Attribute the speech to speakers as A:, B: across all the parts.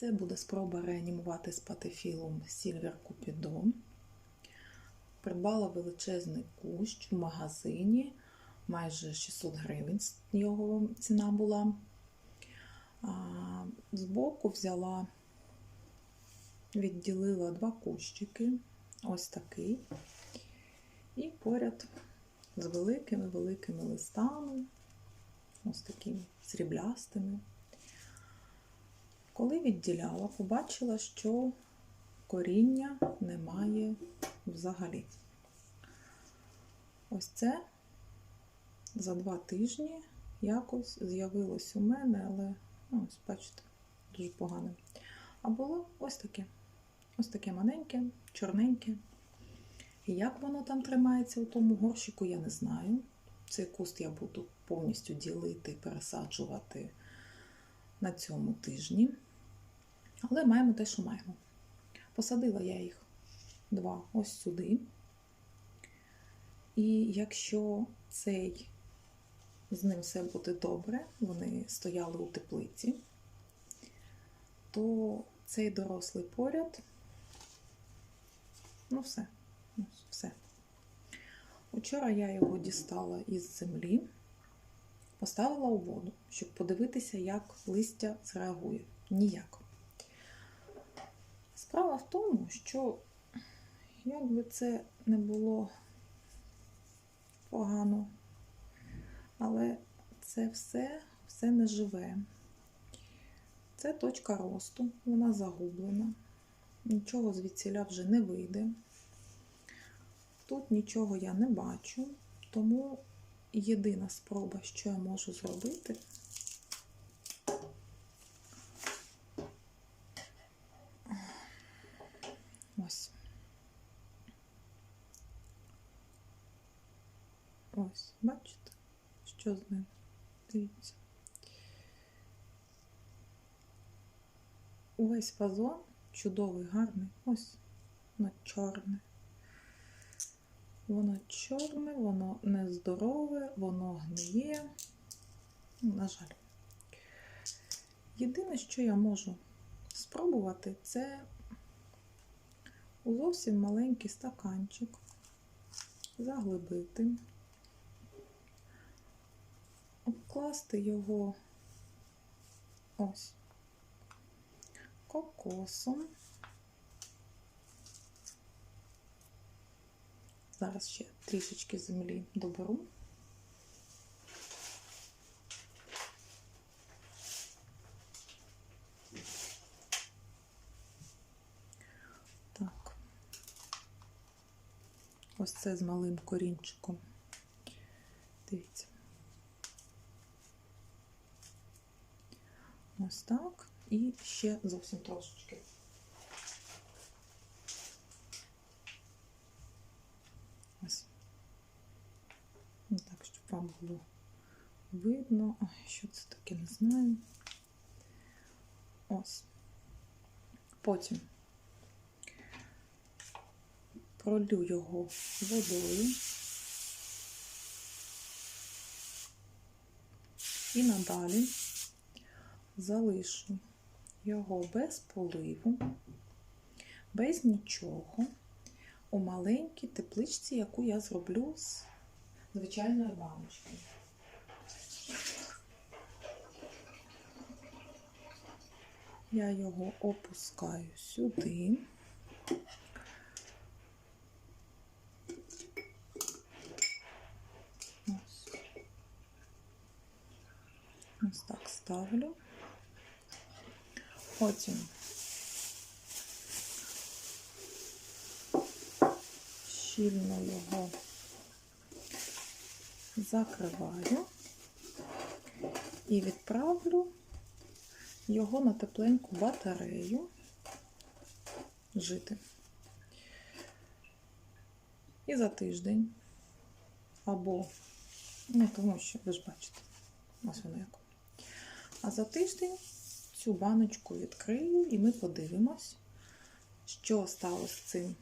A: Це буде спроба реанімувати з патефілом Silver Cupidon. Придбала величезний кущ в магазині, майже 600 гривень його ціна була. Збоку взяла, відділила два кущики, ось такий, і поряд з великими-великими листами, ось такими сріблястими. Коли відділяла, побачила, що коріння немає взагалі. Ось це за два тижні якось з'явилось у мене, але, ну, ось, бачите, дуже погано. А було ось таке. Ось таке маленьке, чорненьке. І як воно там тримається у тому горщику, я не знаю. Цей куст я буду повністю ділити, пересаджувати на цьому тижні. Але маємо те, що маємо. Посадила я їх два ось сюди. І якщо цей з ним все буде добре, вони стояли у теплиці, то цей дорослий поряд, ну все, все. Учора я його дістала із землі, поставила у воду, щоб подивитися, як листя зреагує. Ніяк. Справа в тому, що як би це не було погано, але це все, все не живе. Це точка росту, вона загублена, нічого звідсіля вже не вийде. Тут нічого я не бачу, тому єдина спроба, що я можу зробити, ось. Ось, бачите, що з ним? Дивіться. Увесь фазон чудовий, гарний. Ось воно чорне. Воно чорне, воно нездорове, воно гниє. Ну, На жаль. Єдине, що я можу спробувати, це у зовсім маленький стаканчик заглибити, обкласти його ось кокосом. Зараз ще трішечки землі доберу. Так. Ось це з малим корінчиком. Дивіться. Ось так. І ще зовсім трошечки. Ось. Ну, так, щоб вам було видно. Ой, що це таке, не знаю. Ось. Потім пролю його водою і надалі залишу його без поливу, без нічого, у маленькій тепличці, яку я зроблю з звичайної баночки. Я його опускаю сюди. Ось. Ось так ставлю. Потім щільно його закриваю і відправлю його на тепленьку батарею жити. І за тиждень або, ну, тому що ви ж бачите, ось воно як. А за тиждень цю баночку відкрию і ми подивимось, що стало з цим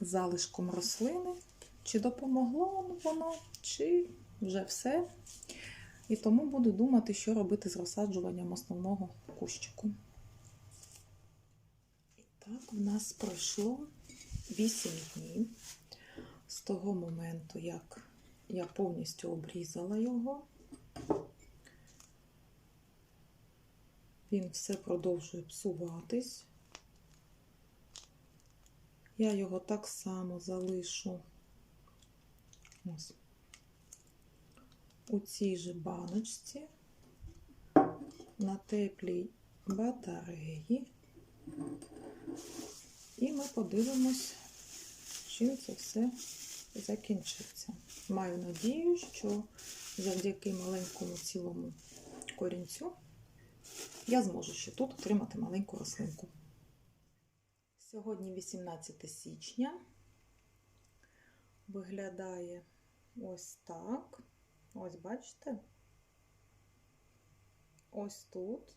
A: залишком рослини, чи допомогло воно, чи вже все. І тому буду думати, що робити з розсаджуванням основного кущику. І так, в нас пройшло 8 днів з того моменту, як я повністю обрізала його. Він все продовжує псуватись. Я його так само залишу ось у цій же баночці на теплій батареї. І ми подивимось, чим це все закінчиться. Маю надію, що завдяки маленькому цілому корінцю я зможу ще тут отримати маленьку рослинку. Сьогодні 18 січня. Виглядає ось так. Ось бачите? Ось тут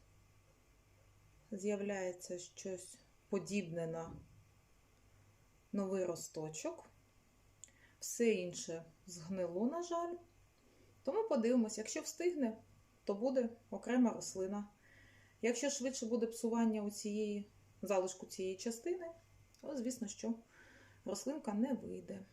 A: з'являється щось подібне на новий росточок. Все інше згнило, на жаль. Тому подивимось, якщо встигне, то буде окрема рослина. Якщо швидше буде псування у цієї залишку цієї частини, то, звісно, що рослинка не вийде.